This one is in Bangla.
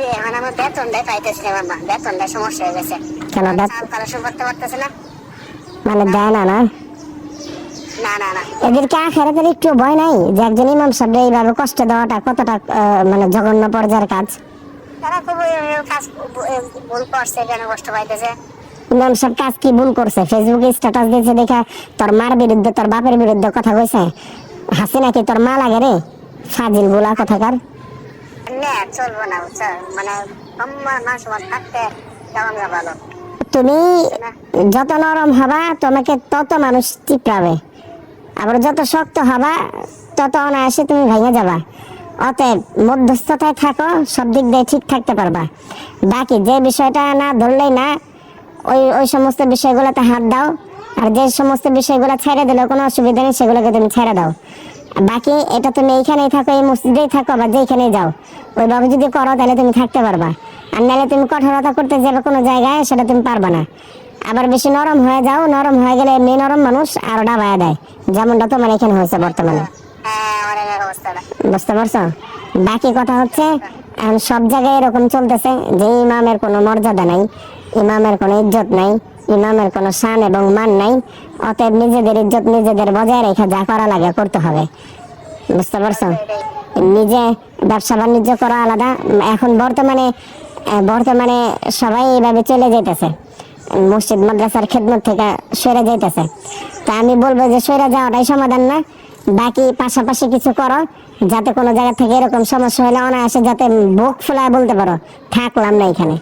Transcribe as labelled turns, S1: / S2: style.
S1: পাইতেছি এখন আমার বেতনটাই পাইতেছি না বাবা। বেতনটা সমস্যা হয়ে গেছে।
S2: কেন
S1: চাল কালেকশন করতে পারতেছে না।
S2: মানে দেয় না না?
S1: না না না।
S2: এদেরকে আখেরাতের একটু ভয় নাই যে একজন ইমাম সাহেব এইভাবে কষ্ট দেওয়াটা কতটা মানে জঘন্য পর্যায়ের কাজ?
S1: তারা খুব কাজ ভুল করছে কেন কষ্ট পাইতেছে?
S2: ইমাম সাহেব কাজ কি ভুল করছে? ফেসবুকে স্ট্যাটাস দিয়েছে দেখা তোর মার বিরুদ্ধে তোর বাপের বিরুদ্ধে কথা কইছে। হাসি নাকি তোর মা লাগে রে? ফাজিলগুলা কথাকার?
S1: চলবো না মানে সম্মান মান সমান থাকতে কেমন ভালো?
S2: তুমি যত নরম হবা তোমাকে তত মানুষ চিপড়াবে। আবার যত শক্ত হবা তত অনায়াসে তুমি ভেঙে যাবা। অতএব মধ্যস্থতায় থাকো সব দিক দিয়ে ঠিক থাকতে পারবা। বাকি যে বিষয়টা না ধরলেই না ওই ওই সমস্ত বিষয়গুলোতে হাত দাও। আর যে সমস্ত বিষয়গুলো ছেড়ে দিলে কোনো অসুবিধা নেই সেগুলোকে তুমি ছেড়ে দাও। বাকি এটা তুমি এইখানেই থাকো এই মসজিদেই থাকো বা যেখানেই যাও। ওইভাবে যদি করো তাহলে তুমি থাকতে পারবা। আর নাহলে তুমি কঠোরতা করতে যাবে কোনো জায়গায় সেটা তুমি পারবা না। আবার বেশি নরম হয়ে যাও নরম হয়ে গেলে এমনি নরম মানুষ আরও ডাবায় দেয়। যেমনটা তোমার এখানে হয়েছে বর্তমানে।
S1: হ্যাঁ
S2: বুঝতে পারছ? বাকি কথা হচ্ছে এখন সব জায়গায় এরকম চলতেছে যে ইমামের কোনো মর্যাদা নাই ইমামের কোনো ইজ্জত নাই। ইমামের কোনো শান এবং মান নাই, অতএব নিজেদের ইজ্জত নিজেদের বজায় রেখে যা করা লাগে করতে হবে। বুঝতে পারছ? নিজে ব্যবসা বাণিজ্য করা আলাদা। এখন বর্তমানে বর্তমানে সবাই এইভাবে চলে যেতেছে মসজিদ, মাদ্রাসার খেদমত থেকে সরে যাইতেছে। তা আমি বলব যে সরে যাওয়াটাই সমাধান না। বাকি পাশাপাশি কিছু করো, যাতে কোনো জায়গা থেকে এরকম সমস্যা হলে অনায়াসে যাতে বুক ফুলায় বলতে পারো, থাকলাম না এখানে।